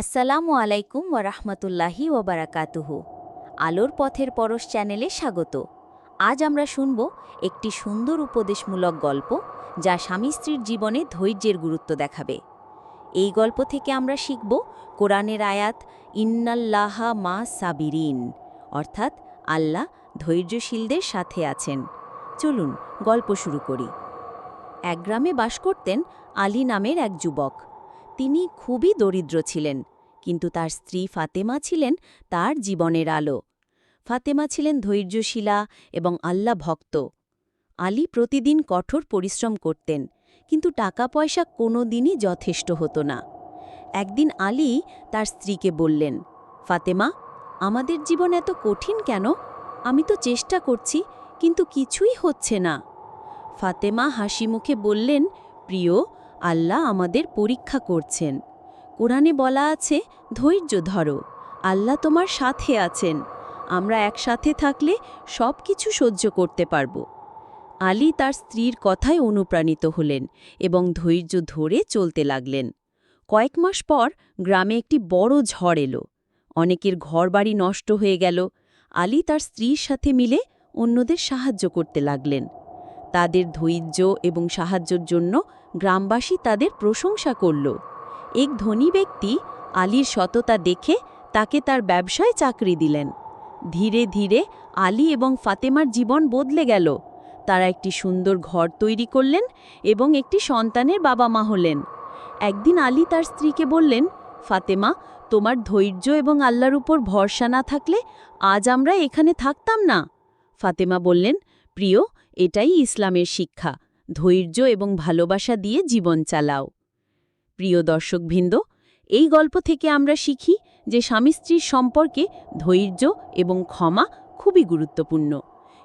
আসসালামু আলাইকুম ওরহমতুল্লাহি ওবারাকাতুহু আলোর পথের পরশ চ্যানেলে স্বাগত। আজ আমরা শুনব একটি সুন্দর উপদেশমূলক গল্প যা স্বামী স্ত্রীর জীবনে ধৈর্যের গুরুত্ব দেখাবে। এই গল্প থেকে আমরা শিখব কোরআনের আয়াত, ইন্নাল্লাহা মা সাবিরিন, অর্থাৎ আল্লাহ ধৈর্যশীলদের সাথে আছেন। চলুন গল্প শুরু করি। এক গ্রামে বাস করতেন আলী নামের এক যুবক। তিনি খুবই দরিদ্র ছিলেন, কিন্তু তার স্ত্রী ফাতেমা ছিলেন তার জীবনের আলো। ফাতেমা ছিলেন ধৈর্যশীলা এবং আল্লাহ ভক্ত। আলী প্রতিদিন কঠোর পরিশ্রম করতেন, কিন্তু টাকা পয়সা কোনো দিনই যথেষ্ট হতো না। একদিন আলী তার স্ত্রীকে বললেন, ফাতেমা, আমাদের জীবন এত কঠিন কেন? আমি তো চেষ্টা করছি, কিন্তু কিছুই হচ্ছে না। ফাতেমা হাসি মুখে বললেন, প্রিয় আল্লাহ আমাদের পরীক্ষা করছেন। কোরআনে বলা আছে, ধৈর্য ধরো, আল্লাহ তোমার সাথে আছেন, আমরা একসাথে থাকলে সব কিছু সহ্য করতে পারব। আলী তার স্ত্রীর কথায় অনুপ্রাণিত হলেন এবং ধৈর্য ধরে চলতে লাগলেন। কয়েক মাস পর গ্রামে একটি বড় ঝড় এলো। অনেকের ঘরবাড়ি নষ্ট হয়ে গেল। আলী তার স্ত্রীর সাথে মিলে অন্যদের সাহায্য করতে লাগলেন। তাদের ধৈর্য এবং সাহায্যের জন্য গ্রামবাসী তাদের প্রশংসা করল। এক ধনী ব্যক্তি আলীর সততা দেখে তাকে তার ব্যবসায় চাকরি দিলেন। ধীরে ধীরে আলী এবং ফাতেমার জীবন বদলে গেল। তারা একটি সুন্দর ঘর তৈরি করলেন এবং একটি সন্তানের বাবা মা হলেন। একদিন আলী তার স্ত্রীকে বললেন, ফাতেমা, তোমার ধৈর্য এবং আল্লাহর উপর ভরসা না থাকলে আজ আমরা এখানে থাকতাম না। ফাতেমা বললেন, প্রিয় এটাই ইসলামের শিক্ষা, ধৈর্য এবং ভালোবাসা দিয়ে জীবন চালাও। প্রিয় দর্শকবৃন্দ, এই গল্প থেকে আমরা শিখি যে স্বামী স্ত্রীর সম্পর্কে ধৈর্য এবং ক্ষমা খুবই গুরুত্বপূর্ণ।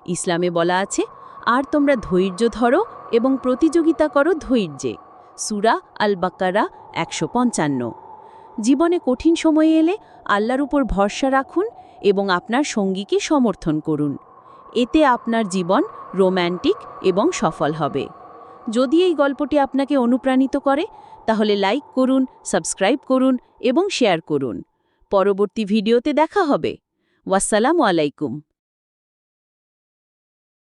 ইসলামে বলা আছে, আর তোমরা ধৈর্য ধরো এবং প্রতিযোগিতা করো ধৈর্যে। সুরা আল বাক্কারা একশো পঞ্চান্ন। জীবনে কঠিন সময়ে এলে আল্লাহর উপর ভরসা রাখুন এবং আপনার সঙ্গীকে সমর্থন করুন। এতে আপনার জীবন রোম্যান্টিক এবং সফল হবে। যদি এই গল্পটি আপনাকে অনুপ্রাণিত করে, তাহলে লাইক করুন, সাবস্ক্রাইব করুন এবং শেয়ার করুন। পরবর্তী ভিডিওতে দেখা হবে। ওয়াসালামু আলাইকুম।